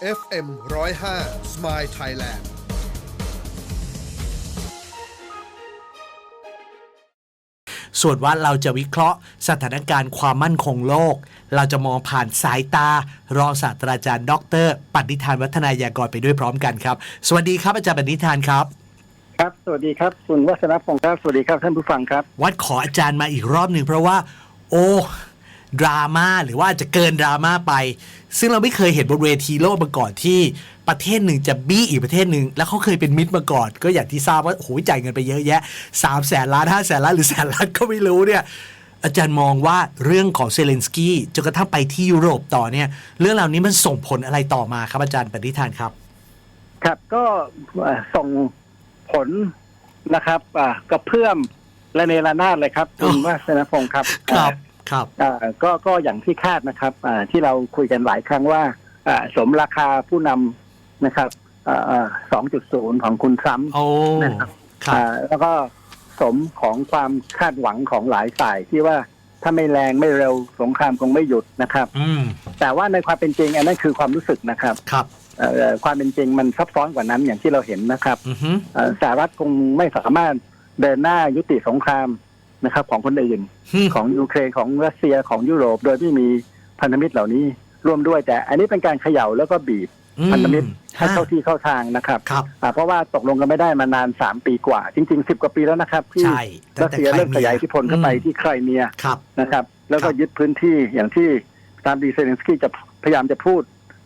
FM 105 Smile Thailand ส่วนว่าเราจะวิเคราะห์สถานการณ์ความมั่นคงโลก เราจะมองผ่านสายตา รองศาสตราจารย์ ดรปฏิธานวัฒนายากรไปด้วยพร้อมกันครับ สวัสดีครับอาจารย์ปฏิธานครับ ครับ สวัสดีครับ คุณวัฒนพงศ์ครับ สวัสดีครับท่านผู้ฟังครับ วัดขออาจารย์มาอีกรอบหนึ่งเพราะว่า โอ้ ดราม่าหรือว่าอาจจะเกินดราม่าไป ซึ่งเราไม่เคยเห็นบนเวทีโลกมาก่อนที่ประเทศหนึ่งจะบี้อีกประเทศหนึ่งแล้วเขาเคยเป็นมิตรมาก่อน ก็อย่างที่ทราบว่าโอ้โหจ่ายเงินไปเยอะแยะสามแสนล้านห้าแสนล้านหรือแสนล้านก็ไม่รู้เนี่ยอาจารย์มองว่าเรื่องของเซเลนสกี้จนกระทั่งไปที่ยุโรปต่อเนี่ยเรื่องเหล่านี้มันส่งผลอะไรต่อมาครับอาจารย์ปฏิธานครับ ครับก็เอ่อส่งผลนะครับอ่ากระเพื่อมและเนรนาศเลยครับ คุณอ๋อวัฒนพงศ์ครับครับ ครับอ่าก็ก็อย่างที่คาดนะครับอ่าที่เราคุยกันหลายครั้งว่าอ่าสมราคาผู้นำนะครับสองจุดศูนย์ของคุณทรัมป์โอ้นะครับครับอ่าแล้วก็สมของความคาดหวังของหลายฝ่ายที่ว่าถ้าไม่แรงไม่เร็วสงครามคงไม่หยุดนะครับอืมแต่ว่าในความเป็นจริงอันนั้นคือความรู้สึกนะครับครับเอ่อความเป็นจริงมันซับซ้อนกว่านั้นอย่างที่เราเห็นนะครับอือฮึเอ่อสหรัฐคงไม่สามารถเดินหน้ายุติสงคราม นะครับ ของคนอื่นฮึของยูเครนของรัสเซียของยุโรป โดยไม่มีพันธมิตรเหล่านี้ร่วมด้วยแต่ อันนี้เป็นการเขย่าแล้วก็บีบอืมพันธมิตรให้ฮะเข้าที่เข้าทางนะครับครับอ่าเพราะว่าตกลงกันไม่ได้มานานสามปีกว่า จริงๆสิบกว่าปีแล้วนะครับที่ใช่ตั้รังสแต่เซียเริ่มขยายอิทธิพลเข้าไปอืมที่ไครเมียครับนะครับ แล้วก็ครับยึดพื้นที่อย่างที่ตามดีเซเลนสกี้จะพยายามจะพูด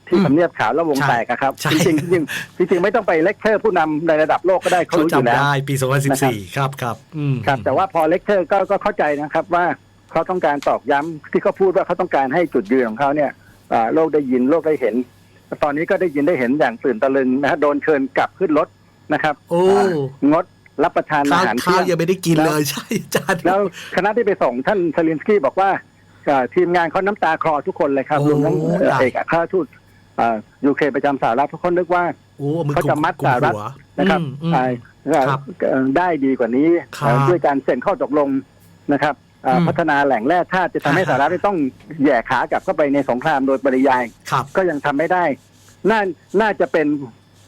ที่อืมทำเนียบขาวแล้ววงใช่แตกอะครับ ใช่ จริงๆจริงๆจริงๆไม่ต้องไปเลคเชอร์ผู้นำในระดับโลกก็ได้เขาเขารู้อยู่จำแล้ว ได้ปี 2014 ครับครับอืม ครับแต่ว่าพอเลคเชอร์ก็ก็เข้าใจนะครับว่าเขาต้องการตอกย้ำที่เขาพูดว่าเขาต้องการให้จุดยืนของเขาเนี่ยอ่าโลกได้ยินโลกได้เห็น ตอนนี้ก็ได้ยินได้เห็นอย่างตื่นตะลึงนะฮะโดนเชิญกลับขึ้นรถนะครับโอ้างดรับประทานอาข้าวหารข้าวเที่ยัยงงไม่ได้กินแล้ว เลยใช่อาจารย์ แล้วคณะที่ไปส่งท่านเซลินสกี้บอกว่าเอ่อทีมงานเขาน้ำตาคลอทุกคนเลยครับโอ้รวมทั้งตาย เอกอัครราชทูตเอ่อ ยูเครนประจำสหรัฐทุกคนนึกว่าโอ้มือเขาจะมัดกุมสหรัฐหัวนะครับอืมอืมเอ่อครับเอ่อได้ดีกว่านี้ครับเอ่อด้วยการเซ็นข้อตกลงนะครับเอ่ออมพัฒนาแหล่งแร่ธาตุจะทำให้อ่าสหรัฐไม่ต้องแหย่ขากลับเข้าไปในสงครามโดยปริยายครับก็ยังทำไม่ได้น่าน่าจะเป็น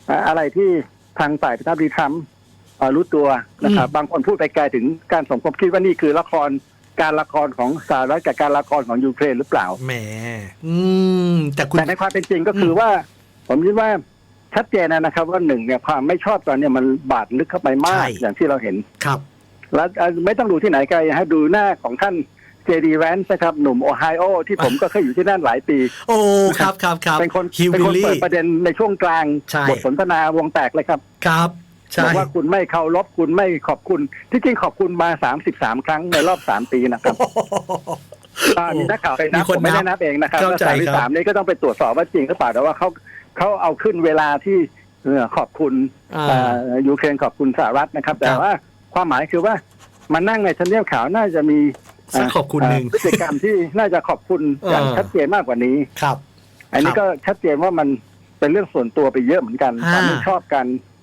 เอ่ออะไรที่ทางฝ่ายประธานาธิบดีทรัมป์เอ่อรู้ตัวนะครับ บางคนพูดไปไกลถึงการสมคบคิดว่านี่คือละคร การละครของสหรัฐกับการละครของยูเครนหรือเปล่าแหมอืมแต่คุณแต่ในความเป็นจริงก็คือว่า ผมคิดว่าชัดเจนนะครับว่าหนึ่งเนี่ยความไม่ชอบตอนเนี่ยมันบาดลึกเข้าไปมากใช่อย่างที่เราเห็นครับ แล้วเอ่อไม่ต้องดูที่ไหนไกลฮะดูหน้าของท่านเจดีแรนส์นะครับหนุ่มโอไฮโอที่ผมก็เคยอยู่ที่นั่นหลายปี โอ้ครับครับครับเป็นคนฮิวเป็นบิคนลี่เปิดประเด็นในช่วงกลางใช่บทสนทนาวงแตกเลยครับครับใช่ บอกว่าคุณไม่เคารพคุณไม่ขอบคุณ ที่จริงขอบคุณมาสามสิบสามครั้งในรอบสามปีนะครับอ่ามีนักข่าวไปนับมีคนผมไม่ได้นับนับเองนะครับเข้าใจสามสิครับบสามนี้ก็ต้องไปตรวจสอบว่าจริงหรือเปล่าแต่ว่าเขาเขาเอาขึ้นเวลาที่เอ่อขอบคุณอ่าเอ่อยูเครนขอบคุณสหรัฐนะครับ แต่ครับว่าความหมายคือว่ามานั่งในทำเนียบขาวน่าจะมีสักขอบคุณหนึ่งเพฤติกรรมที่น่าจะขอบคุณอย่างเออชัดเจนมากกว่านี้ครับ อันนี้ครับก็ชัดเจนว่ามันเป็นเรื่องส่วนตัวไปเยอะเหมือนกันอ่าความไม่ชอบกันอ่า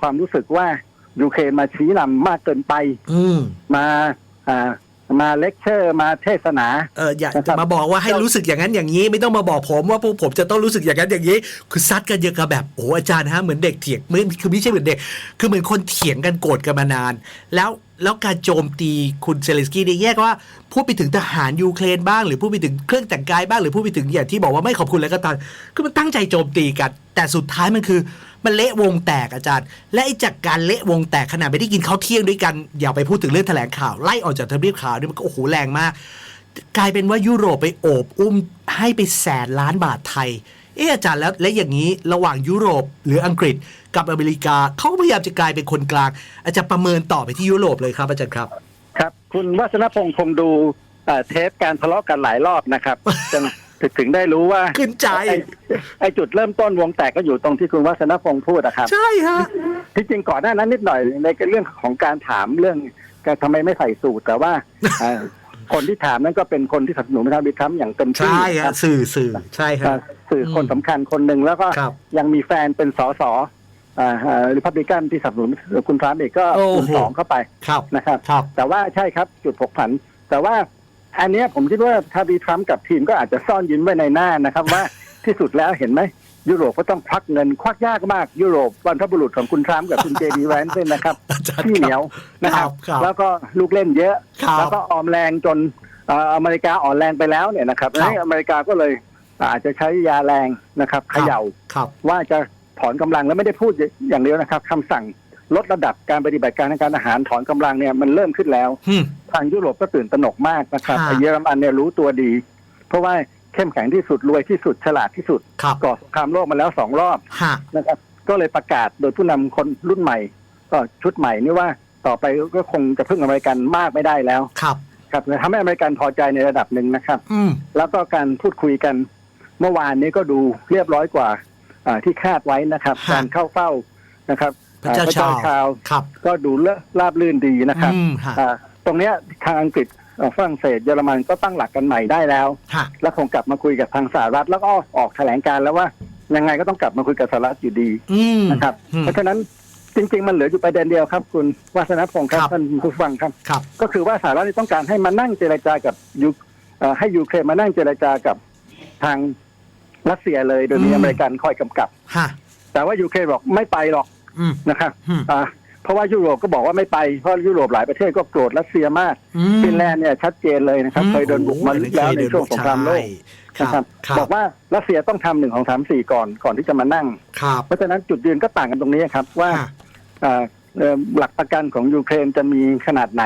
ความรู้สึกว่ายูเครนมาชี้นำมากเกินไปอืมมาอ่ามาเลคเชอร์มาเทศนาเอออยากนะครับจะมาบอกว่าให้รู้สึกอย่างนั้นอย่างนี้ ไม่ต้องมาบอกผมว่าพวกผมจะต้องรู้สึกอย่างนั้นอย่างนี้ คือซัดกันเยอะกับแบบโอ้อาจารย์ฮะเหมือนเด็กเถียงไม่คือไม่ใช่เหมือนเด็ก คือเหมือนคนเถียงกันโกรธกันมานาน แล้ว แล้วการโจมตีคุณเซเลนสกี้เนี่ยแยกว่าพูดไปถึงทหารยูเครนบ้าง หรือพูดไปถึงเครื่องแต่งกายบ้างหรือพูดไปถึงอย่างที่บอกว่าไม่ขอบคุณแล้วก็ตามคือมันตั้งใจโจมตีกัน แต่สุดท้ายมันคือมันเละวงแตกอาจารย์ และไอ้จากการเละวงแตกขนาดไม่ได้กินข้าวเที่ยงด้วยกันอย่าไปพูดถึงเรื่องแถลงข่าวไล่ออกจากทำเนียบข่าวนี่มันก็โอ้โหแรงมาก กลายเป็นว่ายุโรปไปโอบอุ้มให้ไปแสนล้านบาทไทย เอออาจารย์แล้วและอย่างนี้ระหว่างยุโรปหรืออังกฤษกับอเมริกาเขาก็พยายามจะกลายเป็นคนกลาง อาจจะประเมินต่อไปที่ยุโรปเลยครับอาจารย์ครับ ครับ คุณวัฒนพงศ์คงดูเอ่อเทปการทะเลาะกันหลายรอบนะครับจนถึงถึงได้รู้ว่าขึ้นใจไอ้ไอ้จุดเริ่มต้นวงแตกก็อยู่ตรงที่คุณวัฒนพงศ์พูดนะครับ ใช่ฮะที่จริงก่อนหน้านั้นนิดหน่อยในเรื่องของการถามเรื่องการทำไมไม่ใส่สูตรแต่ว่าเอ่อ คนที่ถามนั้นก็เป็นคนที่สนับสนุนประธานาธิบดีทรัมป์อย่างเต็มที่ใช่คฮะรับสื่อสื่อใช่คเอ่รัอบสื่อคนสำคัญคนหนึ่งแล้วก็ครับยังมีแฟนเป็นสสริพับลิกันที่สนับสนุนคุณทรัมป์เองก็โอ้โหคูณสองเข้าไปครับนะครับครับ แต่ว่าใช่ครับจุดผกผัน แต่ว่าอันเนี้ยผมคิดว่าถ้าดีทรัมป์กับทีมก็อาจจะซ่อนยิ้มไว้ในหน้านะครับ ว่าที่สุดแล้วเห็นไหม ยุโรปก็ต้องควักเงินควักยากมากยุโรปบรรพบุรุษของคุณทรัมป์กับคุณเจดีแวนเซนนะครับอาจารย์ที่เหนียวนะครับครับ แล้วก็ลูกเล่นเยอะครับแล้วก็ออมแรงจนเอ่ออเมริกาอ่อนแรงไปแล้วเนี่ยนะครับครับให้อเมริกาก็เลยอาจจะใช้ยาแรงนะครับเขย่าครับว่าจะถอนกำลังแล้วไม่ได้พูดอย่างเดียวนะครับคำสั่งลดระดับการปฏิบัติการทางการอาหารถอนกำลังเนี่ยมันเริ่มขึ้นแล้วอืมทางยุโรปก็ตื่นตระหนกมากนะครับฮะไอ้เยอรมันเนี่ยรู้ตัวดี เพราะว่า เข้มแข็งที่สุดรวยที่สุดฉลาดที่สุดครับก่อสงครามโลกมาแล้วสองรอบฮะนะครับ ก็เลยประกาศโดยผู้นำคนรุ่นใหม่ ก็ชุดใหม่นี่ว่าต่อไปก็คงจะพึ่งอเมริกันมากไม่ได้แล้วครับ ครับทำให้อเมริกันพอใจในระดับหนึ่งนะครับ อืมแล้วก็การพูดคุยกันเมื่อวานนี้ก็ดูเรียบร้อยกว่าอ่าที่คาดไว้นะครับฮะการเข้าเฝ้านะครับพระเจ้าอ่ชาวชาวครับก็ดูเลราบลื่นดีนะครับอืมฮะอ่าตรงเนี้ยทางอังกฤษเอ่อ ฝรั่งเศสเยอรมันก็ตั้งหลักกันใหม่ได้แล้ว ฮะแล้วคงกลับมาคุยกับทางสหรัฐแล้วก็ออกแถลงการแล้วว่า ยังไงก็ต้องกลับมาคุยกับสหรัฐอยู่ดีอืม นะครับ อืมเพราะฉะนั้นจริง ๆ มันเหลืออยู่ประเด็นเดียวครับ คุณวัฒนพงศ์ครับครับ ท่านผู้ฟังครับ ครับ ก็คือว่าสหรัฐนี่ต้องการให้มานั่งเจรจากับยูเอ่อให้ยูเครนมานั่งเจรจากับทางรัสเซียเลยโดยมีอืม อเมริกันคอยกำกับ ฮะแต่ว่ายูเครนบอกไม่ไปหรอกอืมนะครับอืม อ่า เพราะว่ายุโรปก็บอกว่าไม่ไปเพราะยุโรปหลายประเทศก็โกรธรัสเซียมากอืมฟินแลนด์เนี่ยชัดเจนเลยนะครับ เคยโดนบุกมาแล้วในช่วงสงครามโลกครันะครับบครับบอกว่ารัสเซียต้องทำหนึ่งของสามสี่ก่อนก่อนที่จะมานั่งครับเพราะฉะนั้นจุดยืนก็ต่างกันตรงนี้ครับว่าฮะอ่าเอ่อหลักประกันของยูเครนจะมีขนาดไหน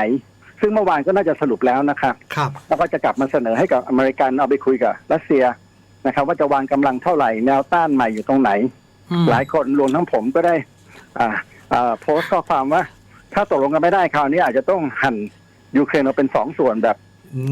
ซึ่งเมื่อวานก็น่าจะสรุปแล้วนะครับครับแล้วก็จะกลับมาเสนอให้กับอเมริกันเอาไปคุยกับรัสเซียนะครับ ว่าจะวางกำลังเท่าไหร่แนวต้านใหม่อยู่ตรงไหนอืมหลายคนรวมทั้งผมก็ได้อ่าอ่า โพสต์ข้อความว่า ถ้าตกลงกันไม่ได้คราวนี้อาจจะต้องหั่นยูเครนออกเป็นสองส่วนแบบ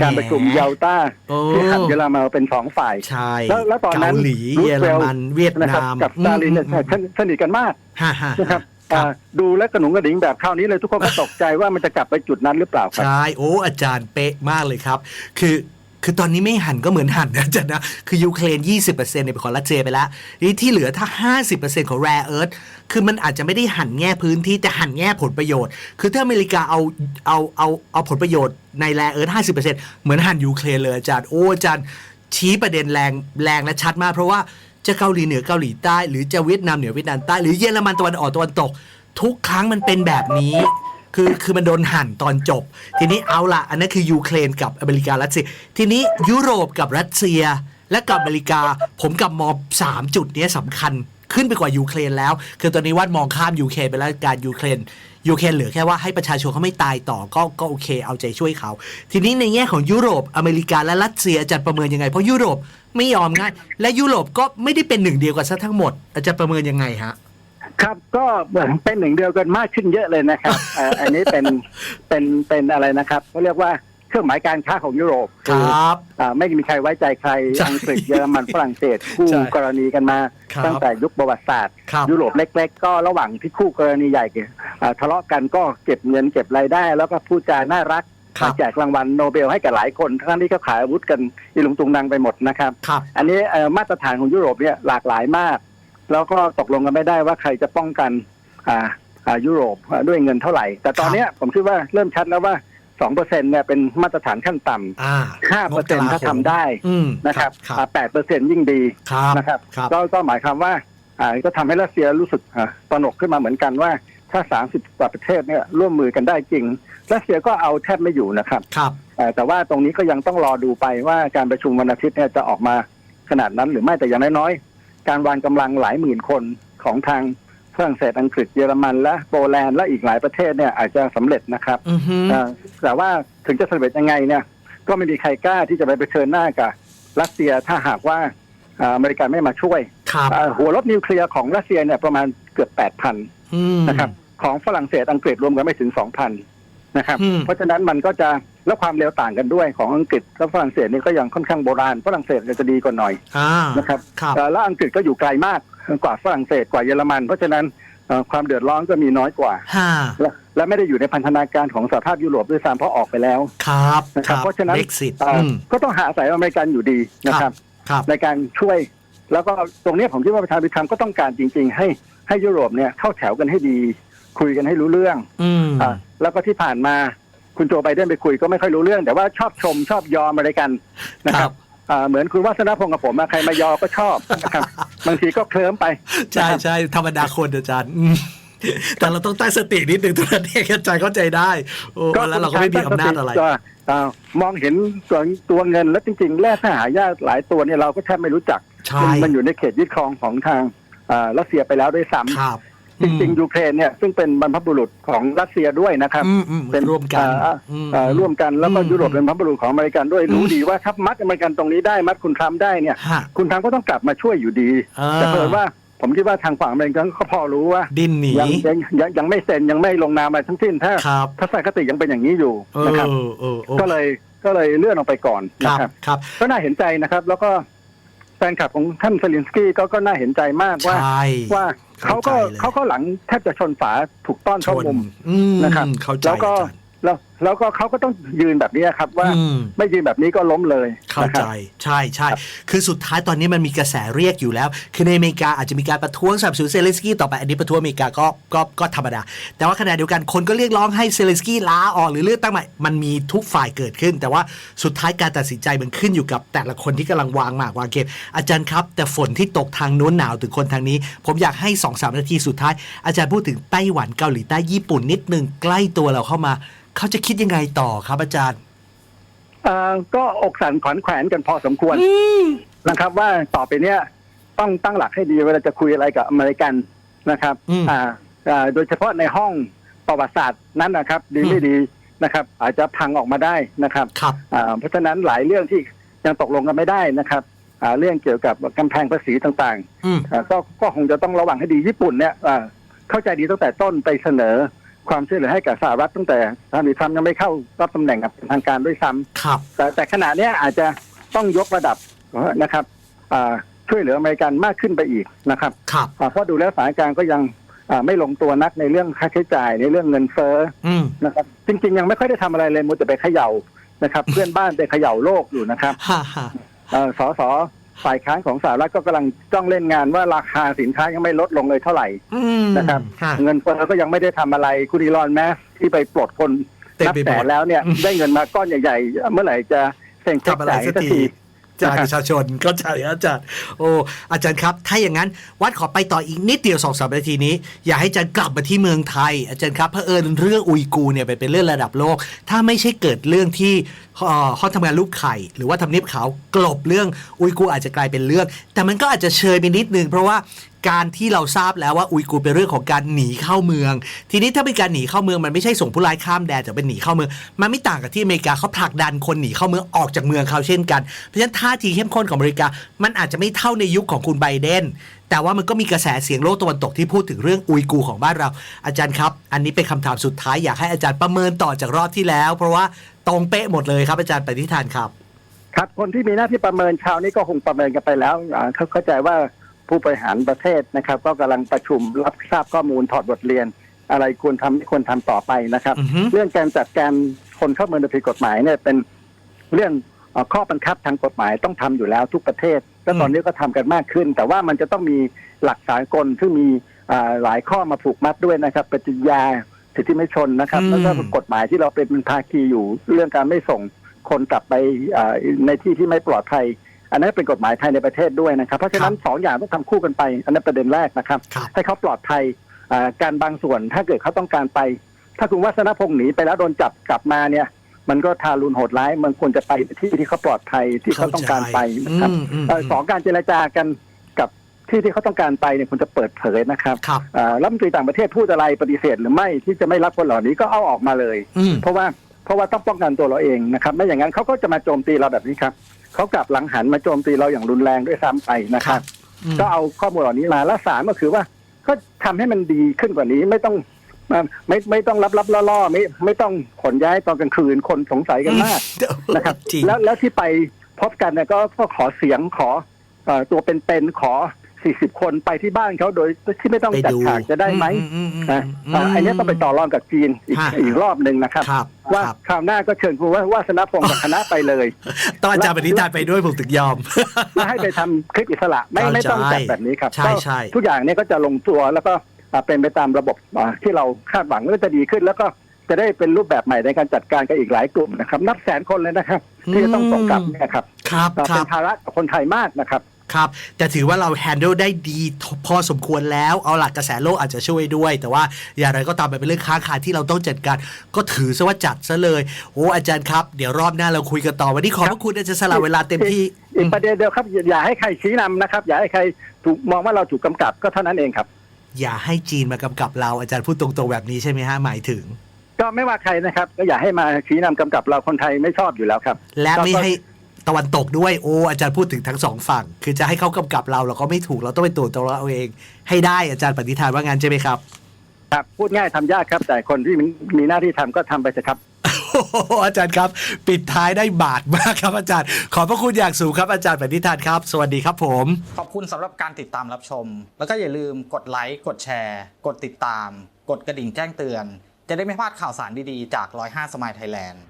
การประชุมเยาต้าโอ้ที่หั่นเยอรมันออกเป็นสองฝ่ายใช่แล้วแล้วตอนนั้นเกาหลีรูเยสอเวรลต์มันเวียดนะครับนามกับสตาลินเนี่ยอืมสนิสนิทกันมากฮะฮะนะครับครับอ่าดูและกระหนุงกระดิ่งแบบคราวนี้เลยทุกคนก็ตกใจว่ามันจะกลับไปจุดนั้นหรือเปล่าครับใช่โอ้อาจารย์เป๊ะมากเลยครับ คือ คือตอนนี้ไม่หันก็เหมือนหันนะจารย์นะ คือยูเครน 20%เนี่ยเป็นของรัสเซียไปแล้วนี่ที่เหลือถ้า 50%ของ rare earth คือมันอาจจะไม่ได้หันแง่พื้นที่ แต่หันแง่ผลประโยชน์ คือถ้าอเมริกาเอาเอาเอาเอาผลประโยชน์ใน rare earth 50%เหมือนหันยูเครนเลยอาจารย์โอ้อาจารย์ชี้ประเด็นแรงแรงและชัดมาก เพราะว่าจะเกาหลีเหนือเกาหลีใต้ หรือจะเวียดนามเหนือเวียดนามใต้หรือเยอรมันตะวันออกตะวันตก ทุกครั้งมันเป็นแบบนี้ คือคือมันโดนหั่นตอนจบ ทีนี้เอาละอันนั้นคือยูเครนกับอเมริการัสเซีย ทีนี้ยุโรปกับรัสเซีย และกับอเมริกา ผมกับมองสามจุดนี้ยสำคัญขึ้นไปกว่ายูเครนแล้ว คือตอนนี้ว่ามองข้ามยูเครนไปแล้วการยูเครนยูเครนเหลือแค่ว่าให้ประชาชนเขาไม่ตายต่อก็ก็โอเค เอาใจช่วยเขา ทีนี้ในแง่ของยุโรปอเมริกาและรัสเซียอาจารย์ประเมินยังไง เพราะยุโรปไม่ยอมง่าย และยุโรปก็ไม่ได้เป็นหนึ่งเดียวกันซะทั้งหมดอาจารย์ประเมินยังไงฮะ ครับก็เป็นหนึ่งเดียวกันมากขึ้นเยอะเลยนะครับเอ่ออันนี้เป็นเป็นเป็นอะไรนะครับเขาเรียกว่าเครื่องหมายการค้าของยุโรปครอับอ่าไม่มีใครไว้ใจใครใช่อังกฤษเยอรมันฝรั่งเศสคู่ใช่กรณีกันมาครับตั้งแต่ยุคประวัติศาสตร์ครับยุโรปเล็ก ๆ ก็ระหว่างที่คู่กรณีใหญ่อ่าทะเลาะกันก็เก็บเงินเก็บรายได้ แล้วก็พูดจาน่ารักครับแจกรางวัลโนเบลให้กับหลายคนทั้งที่เขาขายอาวุธกันอีลุงตุงนังไปหมดนะครับครับอันนี้เอ่อมาตรฐานของยุโรปเนี่ยหลากหลายมาก แล้วก็ตกลงกันไม่ได้ว่าใครจะป้องกันอ่าอ่ายุโรปด้วยเงินเท่าไหร่ แต่ตอนเนี้ยผมคิดว่าเริ่มชัดแล้วว่าสองเปอร์เซ็นเนี่ยเป็นมาตรฐานขั้นต่อ่าำห้าเปอร์เซ็นถ้าทำได้อืมนะครับครับแปดเปอร์เซ็นยิ่งดีครับนะครับครับก็ก็หมายความว่าอ่าก็ทำให้รัสเซียรู้สึกอ่าตระหนกขึ้นมาเหมือนกันว่าถ้าสามสิบกว่าประเทศเนี่ยร่วมมือกันได้จริง รัสเซียก็เอาแทบไม่อยู่นะครับครับเอ่อแต่ว่าตรงนี้ก็ยังต้องรอดูไปว่าการประชุมวันอาทิตย์เนี่ยจะออกมาขนาดนั้นหรือไม่แต่อย่างน้อยๆ การวางกำลังหลายหมื่นคนของทางฝรั่งเศสอังกฤษเยอรมันและโปแลนด์และอีกหลายประเทศเนี่ยอาจจะสำเร็จนะครับอือฮึเอ่อแต่ว่าถึงจะสำเร็จยังไงเนี่ยก็ไม่มีใครกล้าที่จะไปเผชิญหน้ากับรัสเซียถ้าหากว่าเอ่ออเมริกาไม่มาช่วยครับเอ่อหัวรบนิวเคลียร์ของรัสเซียเนี่ยประมาณเกือบแปดพันอืมนะครับของฝรั่งเศสอังกฤษรวมกันไม่ถึงสองพัน นะครับอืมเพราะฉะนั้นมันก็จะแล้วความเร็วต่างกันด้วยของอังกฤษและฝรั่งเศสนี่ก็ยังค่อนข้างโบราณฝรั่งเศสจะดีกว่าหน่อยอ่านะครับครับเอ่อแล้วอังกฤษก็อยู่ไกลมากกว่าฝรั่งเศสกว่าเยอรมัน เพราะฉะนั้นเอ่อความเดือดร้อนก็มีน้อยกว่าห้าและและไม่ได้อยู่ในพันธนาการของสหภาพยุโรปด้วยซ้ำเพราะออกไปแล้วครับนะครับ เพราะฉะนั้นเล็กซิตเอ่ออก็ต้องหาอาศัยอเมริกันอยู่ดีนะครับครับในการช่วย แล้วก็ตรงเนี้ยผมคิดว่าประธานาธิบดีทรัมป์ก็ต้องการจริง ๆ ให้ให้ยุโรปเนี่ยเข้าแถวกันให้ดี คุยกันให้รู้เรื่องอืมอ่าแล้วก็ที่ผ่านมาคุณโจไบเดนไปคุยก็ไม่ค่อยรู้เรื่อง แต่ว่าชอบชมชอบยอมอะไรกันนะคครัรับบ อ่าเหมือนคุณวัฒนพงศ์กับผมอะใครมายอก็ชอบนะครับ บางทีก็เคลิ้มไป ใช่ใช่ธรรมดาคนอาจารย์อืมแต่เราต้องตั้งสตินิดหนึ่งตัวนั้นเองอาจารย์เข้าใจได้โอ้แล้วเราก็ไม่มีอำนาจอะไร ก็อ่ามองเห็นตัวตัวเงินแล้วจริง ๆ แร่ธาตุหายากหลายตัวเนี่ยเราก็แทบไม่รู้จัก ใช่ มันมันอยู่ในเขตยึดครองของทางอ่ารัสเซียไปแล้วด้วยซ้ำครับ จริงๆยูเครนเนี่ยซึ่งเป็นบรรพบุรุษของรัสเซียด้วยนะครับอืมอืมเป็นร่วมกันอ่าอืมอ่าร่วมกันแล้วก็อืมยุโรปเป็นบรรพบุรุษของอเมริกันด้วยรู้ดีว่าถ้ามัดอเมริกันตรงนี้ได้มัดคุณทรัมป์ได้เนี่ยฮะคุณทรัมป์ก็ต้องกลับมาช่วยอยู่ดีอ่าแต่เพิ่ว่าผมคิดว่าทางฝั่งอเมริกันก็พอรู้ว่าดิ้นหนียังยังยังยังไม่เซ็นยังไม่ลงนามอะไรทั้งสิ้นถ้าครับทัศนคติยังเป็นอย่างนี้อยู่เออนะครับเออเออก็เลยก็เลยเลื่อนออกไปก่อนคนะรับครับครับ ก็น่าเห็นใจนะครับ แล้วก็แฟนคลับของท่านเซลินสกี้ก็ก็น่าเห็นใจมากว่า ใช่ ว่าเขาก็เข้าใจเลย เขาก็หลังแทบจะชนฝาถูกต้อนชเข้านมุมอืมนะครับ เข้าใจแล้วก็อาจารย์ แล้ว แล้วก็เขาก็ต้องยืนแบบนี้ครับว่าอืม ไม่ยืนแบบนี้ก็ล้มเลยเข้านะคใจรับ ใช่ใช่คือสุดท้ายตอนนี้มันมีกระแสเรียกอยู่แล้ว คือในอเมริกาอาจจะมีการประท้วงสนับสนุนเซเลนสกี้ต่อไปอันนี้ประท้วงอเมริกาก็ก็ก็ธรรมดา แต่ว่าขณะเดียวกันคนก็เรียกร้องให้เซเลนสกี้ลาออกหรือเลือกตั้งใหม่มันมีทุกฝ่ายเกิดขึ้น แต่ว่าสุดท้ายการตัดสินใจมันขึ้นอยู่กับแต่ละคนที่กำลังวางหมากวางเกมอาจารย์ครับ แต่ฝนที่ตกทางโน้นหนาวถึงคนทางนี้ ผมอยากให้2อสนาทีสุดท้าย อาจารย์พูดถึงไต้หวันเกาหลีใต้ญี่ปุ่นนิดนึงใกล้ตัวเราเข้ามา เขาจะคิดยังไงต่อครับอาจารย์เอ่อก็อกสั่นขวัญแขวนกันพอสมควรนะครับ ว่าต่อไปเนี้ยต้องตั้งหลักให้ดีเวลาจะคุยอะไรกับอเมริกันนะครับอืมอ่าอ่าโดยเฉพาะในห้องประวัติศาสตร์นั้นนะครับ ดีอืมไม่ดีนะครับ อาจจะพังออกมาได้นะครับครับอ่าเพราะฉะนั้นหลายเรื่องที่ยังตกลงกันไม่ได้นะครับอ่าเรื่องเกี่ยวกับกำแพงภาษีต่างอืมๆอ่าก็ก็คงจะต้องระวังให้ดีญี่ปุ่นเนี่ยอ่าเข้าใจดีตั้งแต่ต้นไปเสนอ ความช่วยเหลือให้กับสหรัฐตั้งแต่ท่านทรัมป์ยังไม่เข้ารับตำแหน่งกับทางการด้วยซ้ำครับ แต่แต่ขณะเนี้ยอาจจะต้องยกระดับนะครับอ่าช่วยเหลืออเมริกันมากขึ้นไปอีกนะครับครับอ่าเพราะดูแล้วสถานการณ์ก็ยังอ่าไม่ลงตัวนักในเรื่องค่าใช้จ่ายในเรื่องเงินเฟ้ออืมนะครับ จริง ๆ ยังไม่ค่อยได้ทำอะไรเลยมัวแต่ไปเขย่านะครับ เพื่อนบ้านไปเขย่าโลกอยู่นะครับฮ่าฮ่าเอ่อสส ฝ่ายค้านของสหรัฐก็กำลังจ้องเล่นงานว่าราคาสินค้ายังไม่ลดลงเลยเท่าไหร่อืมนะครับฮะเงินเฟ้อก็ยังไม่ได้ทำอะไรคุณอีลอนแมสที่ไปปลดคนเต็มนับไปหมดแสนแล้วเนี่ย ได้เงินมาก้อนใหญ่ ๆ เมื่อไหร่จะเซ็นเช็คทำอะไรจ่ายสักสักทีที จากประชาชนก็ใจอาจารย์โอ้อาจารย์ครับ ถ้าอย่างนั้นวัดขอไปต่ออีกนิดเดียวสองสามนาทีนี้ อยากให้อาจารย์กลับมาที่เมืองไทย อาจารย์ครับเผอิญเรื่องอุยกูเนี่ยเป็นเรื่องระดับโลก ถ้าไม่ใช่เกิดเรื่องที่ห้องทำงานลูกไข่ หรือว่าทำเนียบขาวกลบเรื่องอุยกูอาจจะกลายเป็นเรื่อง แต่มันก็อาจจะเชยไปนิดนึงเพราะว่า การที่เราทราบแล้วว่าอุยกูร์เป็นเรื่องของการหนีเข้าเมือง ทีนี้ถ้าเป็นการหนีเข้าเมืองมันไม่ใช่ส่งผู้ร้ายข้ามแดนแต่เป็นหนีเข้าเมือง มันไม่ต่างกับที่อเมริกาเขาผลักดันคนหนีเข้าเมืองออกจากเมืองเขาเช่นกัน เพราะฉะนั้นท่าทีเข้มข้นของอเมริกา มันอาจจะไม่เท่าในยุคของคุณไบเดนแต่ว่ามันก็มีกระแสเสียงโลกตะวันตกที่พูดถึงเรื่องอุยกูร์ของบ้านเรา อาจารย์ครับ อันนี้เป็นคำถามสุดท้ายอยากให้อาจารย์ประเมินต่อจากรอบที่แล้ว เพราะว่าตรงเป๊ะหมดเลยครับอาจารย์ปฏิทานครับ ครับคนที่มีหน้าที่ประเมินคราวนี้ก็คงประเมินกันไปแล้วเขาเข้าใจว่า ผู้บริหารประเทศนะครับ ก็กำลังประชุมรับทราบข้อมูลถอดบทเรียน อะไรควรทำไม่ควรทำต่อไปนะครับอือฮึเรื่องการจัดการคนเข้าเมืองโดยผิดกฎหมายเนี่ยเป็นเรื่องเอ่อข้อบังคับทางกฎหมายต้องทำอยู่แล้วทุกประเทศและตอนนี้ก็ทำกันมากขึ้น แต่ว่ามันจะต้องมีหลักสากลซึ่งมีอ่าหลายข้อมาผูกมัดด้วยนะครับปฏิญญาสิทธิมนุษยชนนะครับอืมแล้วก็กฎหมายที่เราเป็นภาคีอยู่เรื่องการไม่ส่งคนกลับไปอ่าในที่ที่ไม่ปลอดภัย อันนั้นเป็นกฎหมายภายในประเทศด้วยนะครับ เพราะฉะนั้นสองอย่างต้องทำคู่กันไป อันนั้นประเด็นแรกนะครับครับให้เขาปลอดภัยอ่าการบางส่วนถ้าเกิดเขาต้องการไป ถ้าคุณวัฒนพงศ์หนีไปแล้วโดนจับกลับมาเนี่ย มันก็ทารุณโหดร้าย มันควรจะไปที่ที่เขาปลอดภัยที่เขาต้องการไปนะครับอืมอืมเอ่อสองการเจรจากันกับที่ที่เขาต้องการไปเนี่ยควรจะเปิดเผยนะครับครับอ่ารัฐมนตรีต่างประเทศพูดอะไรปฏิเสธหรือไม่ที่จะไม่รับคนเหล่านี้ก็เอาออกมาเลยอืมเพราะว่าเพราะว่าต้องป้องกันตัวเราเองนะครับ ไม่อย่างนั้นเขาก็จะมาโจมตีเราแบบนี้ครับ เขากลับหลังหันมาโจมตีเราอย่างรุนแรงด้วยซ้ำไปนะครับอืมก็เอาข้อมูลเหล่านี้มาแล้วสามก็คือว่า ก็ทำให้มันดีขึ้นกว่านี้ไม่ต้องไม่ไม่ไม่ต้องรับรับล่อล่อๆไม่ไม่ต้องขนย้ายตอนกลางคืนคนสงสัยกันมากนะครับจริงแล้วแล้วที่ไปพบกันเนี่ยก็ก็ขอเสียงขอเอ่อตัวเป็นๆขอ 40คนไปที่บ้านเขาโดยที่ไม่ต้องไปจัดดูฉากจะได้ไหมอือืมนะมอ่าอันนี้ต้องไปต่อรองกับจีนอีกฮะอีกรอบหนึ่งนะครับครับว่าครับคราวหน้าก็เชิญคุณว่าว่าสนพงศ์กับคณะไปเลยต้องอาจารย์ปฏิทานไปด้วยผมถึงยอมไม่ให้ไปทำคลิปอิสระไม่เข้าใจไม่ต้องจัดแบบนี้ครับใช่ก็ใช่ทุกอย่างเนี้ก็จะลงตัวแล้วก็อ่าเป็นไปตามระบบอ่าที่เราคาดหวังก็จะดีขึ้นแล้วก็จะได้เป็นรูปแบบใหม่ในการจัดการกับอีกหลายกลุ่มนะครับ นับแสนคนเลยนะครับ ที่จะต้องส่งกลับเนะครับครับเอ่อครัเป็บนภาระกับคนไทยมากนะครับ ครับ แต่ถือว่าเราแฮน n ด l ได้ดีพอสมควรแล้ว เอาหลักกระแสโลกอาจจะช่วยด้วย แต่ว่าอย่างไรก็ตามมันเป็นเรื่องค้างคาที่เราต้องจัดการ ก็ถือซะว่าจัดซะเลย โอ้อาจารย์ครับ เดี๋ยวรอบหน้าเราคุยกันต่อ วันนี้ขอบพระคุณอาจารย์สละเวลาเต็มที่อีกประเด็นเดียวครับ อย่าอย่าให้ใครชี้นำนะครับ อย่าให้ใครถูกมองว่าเราถูกกำกับก็เท่านั้นเองครับ อย่าให้จีนมากำกับเราอาจารย์พูดตรงๆแบบนี้ใช่ไหมฮะหมายถึง ก็ไม่ว่าใครนะครับ ก็อย่าให้มาชี้นำกำกับเราคนไทยไม่ชอบอยู่แล้วครับ และไม่ก็ให้ ตะวันตกด้วยโอ้อาจารย์พูดถึงทั้งสองฝั่ง คือจะให้เขากำกับเราเราก็ไม่ถูกเราต้องไปตรวจตัวเราเอง ให้ได้อาจารย์ปฏิฐานว่างั้นใช่ไหมครับครับพูดง่ายทำยากครับ แต่คนที่มีหน้าที่ทำก็ทำไปเถอะครับโอ้โหอาจารย์ครับ ปิดท้ายได้บาดมากครับอาจารย์ ขอบพระคุณอย่างสูงครับอาจารย์ปฏิฐานครับ สวัสดีครับผม ขอบคุณสำหรับการติดตามรับชม แล้วก็อย่าลืมกดไลค์กดแชร์ กดติดตาม กดกระดิ่งแจ้งเตือน จะได้ไม่พลาดข่าวสารดีๆจาก 105 สมายไทยแลนด์